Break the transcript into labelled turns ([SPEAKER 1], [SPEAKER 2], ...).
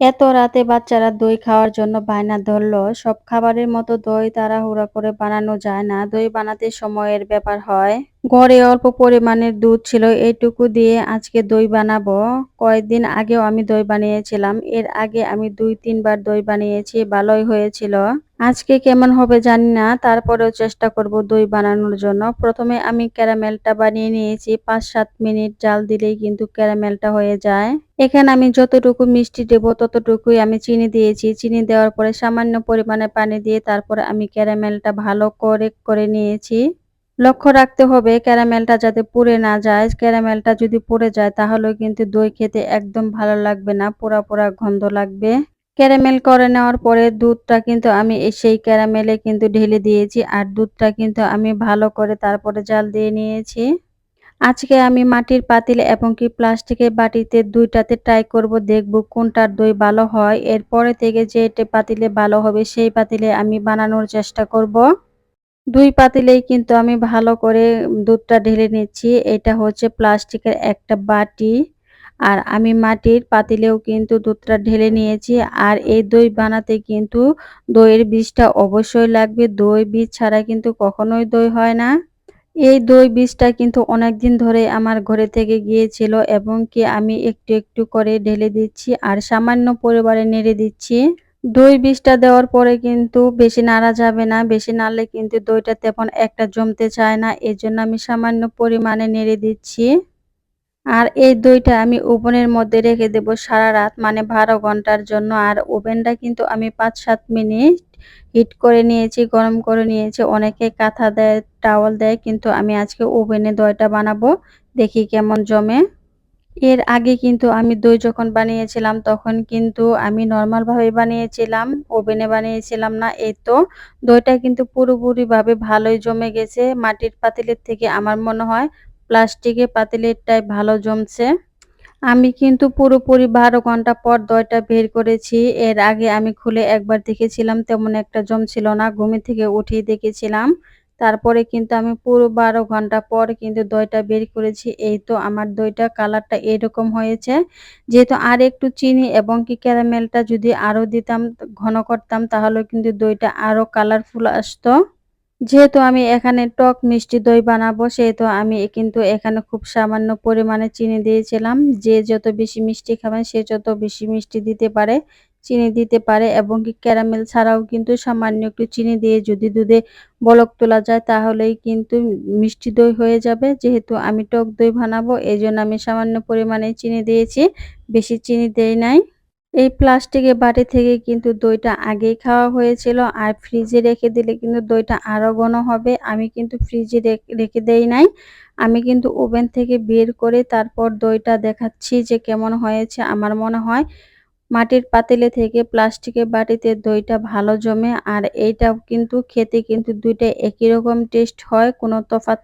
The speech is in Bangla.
[SPEAKER 1] এত রাতে বাচ্চারা দই খাওয়ার জন্য বায়না ধরল। সব খাবারের মতো দই তাড়াহুড়া করে বানানো যায় না। দই বানাতে সময়ের ব্যাপার হয়। ঘরে অল্প পরিমাণের দুধ ছিল এইটুকু দিয়ে আজকে দই বানাবো। কয়েকদিন আগেও আমি দই বানিয়েছিলাম, এর আগে আমি দুই, তিনবার দই বানিয়েছি, ভালোই হয়েছিল। আজকে কেমন হবে জানি না, তারপরেও চেষ্টা করব দই বানানোর জন্য। প্রথমে আমি ক্যারামেলটা বানিয়ে নিয়েছি পাঁচ সাত মিনিট জাল দিলেই কিন্তু ক্যারামেলটা হয়ে যায়। এখানে আমি যতটুকু মিষ্টি দেব ততটুকুই আমি চিনি দিয়েছি। চিনি দেওয়ার পরে সামান্য পরিমাণে পানি দিয়ে তারপরে আমি ক্যারামেলটা ভালো করে করে নিয়েছি। লক্ষ্য রাখতে হবে, ক্যারামেলটা যাতে পুড়ে না যায়। ক্যারামেলটা যদি পুড়ে যায়, তাহলেও কিন্তু দই খেতে একদম ভালো লাগবে না, পোড়া পোড়া গন্ধ লাগবে। ক্যারামেল করে নেওয়ার পরে দুধটা কিন্তু আমি সেই ক্যারামেলে কিন্তু ঢেলে দিয়েছি, আর দুধটা কিন্তু আমি ভালো করে তারপরে জাল দিয়ে নিয়েছি। আজকে আমি মাটির পাতিল এবং কি প্লাস্টিকের বাটিতে দুইটাতে ট্রাই করব, দেখব কোনটার দই ভালো হয়। এরপরে থেকে যে পাতিলে ভালো হবে, সেই পাতিলে আমি বানানোর চেষ্টা করব। দুই পাতিলেই কিন্তু আমি ভালো করে দুধটা ঢেলে নিচ্ছি। এটা হচ্ছে প্লাস্টিকের একটা বাটি। আর আমি মাটির পাতিলেও কিন্তু দুধটা ঢেলে নিয়েছি। আর এই দই বানাতে কিন্তু দইয়ের বীজটা অবশ্যই লাগবে। দই বীজ ছাড়া কিন্তু কখনোই দই হয় না। এই দই বীজটা কিন্তু অনেক দিন ধরে আমার ঘরে থেকে গিয়েছিল এবং কি আমি একটু একটু করে ঢেলে দিচ্ছি আর সামান্য পরিবারে নেড়ে দিচ্ছি। দই বীজটা দেওয়ার পরে কিন্তু বেশি নাড়া যাবে না। বেশি নাড়লে কিন্তু দইটা তেমন একটা জমতে চায় না। এর জন্য আমি সামান্য পরিমাণে নেড়ে দিচ্ছি। আর এই দইটা আমি ওভেনের মধ্যে রেখে দেব সারা রাত মানে বারো ঘণ্টার জন্য। আর ওভেনটা কিন্তু আমি পাঁচ সাত মিনিট হিট করে নিয়েছি, গরম করে নিয়েছি। অনেকে কাঁথা দেয়, টাওয়াল দেয়, কিন্তু আমি আজকে ওভেনে দইটা বানাবো। দেখি কেমন জমে। এর আগে কিন্তু আমি দই যখন বানিয়েছিলাম, তখন কিন্তু আমি নর্মালভাবে বানিয়েছিলাম, ওভেনে বানিয়েছিলাম না। এই তো দইটা কিন্তু পুরোপুরিভাবে ভালোই জমে গেছে, মাটির পাতিলের থেকে আমার মনে হয় প্লাস্টিকের পাতিলেরটাই ভালো জমছে। আমি কিন্তু পুরোপুরি বারো ঘণ্টা পর দইটা বের করেছি। এর আগে আমি খুলে একবার দেখেছিলাম, তেমন একটা জমছিল না। ঘুমি থেকে উঠিয়ে দেখেছিলাম। তারপরে কিন্তু আমি পুরো বারো ঘণ্টা পর কিন্তু দইটা বের করেছি। এই তো আমার দইটা কালারটা এরকম হয়েছে। যেহেতু আর একটু চিনি এবং কি ক্যারামেলটা যদি আরও দিতাম, ঘন করতাম, তাহলে কিন্তু দইটা আরও কালারফুল আসতো। যেহেতু আমি এখানে টক মিষ্টি দই বানাবো, সেহেতু আমি কিন্তু এখানে খুব সামান্য পরিমাণে চিনি দিয়েছিলাম। যে যত বেশি মিষ্টি খাবেন, সে যত বেশি মিষ্টি দিতে পারে। চিনি দিতে পারে এবং কি ক্যারামেল ছাড়াও কিন্তু সামান্য একটু চিনি দিয়ে যদি দুধে বলক তোলা যায় তাহলেই কিন্তু মিষ্টি দই হয়ে যাবে। যেহেতু আমি টক দই বানাবো এই জন্য আমি সামান্য পরিমাণে চিনি দিয়েছি, বেশি চিনি দেই নাই। এই প্লাস্টিকের বাটি থেকে কিন্তু দইটা আগেই খাওয়া হয়েছিল আর ফ্রিজে রেখে দিলে কিন্তু দইটা আরও ঘন হবে। আমি কিন্তু ফ্রিজে রেখে দেই নাই। আমি কিন্তু ওভেন থেকে বের করে তারপর দইটা দেখাচ্ছি যে কেমন হয়েছে, আমার মনে হয়। মাটির পাতিলে থেকে প্লাস্টিকের বাটিতে দইটা ভালো জমে, আর এইটাও কিন্তু খেতে কিন্তু দুইটা একই রকম টেস্ট হয়, কোনো তফাৎ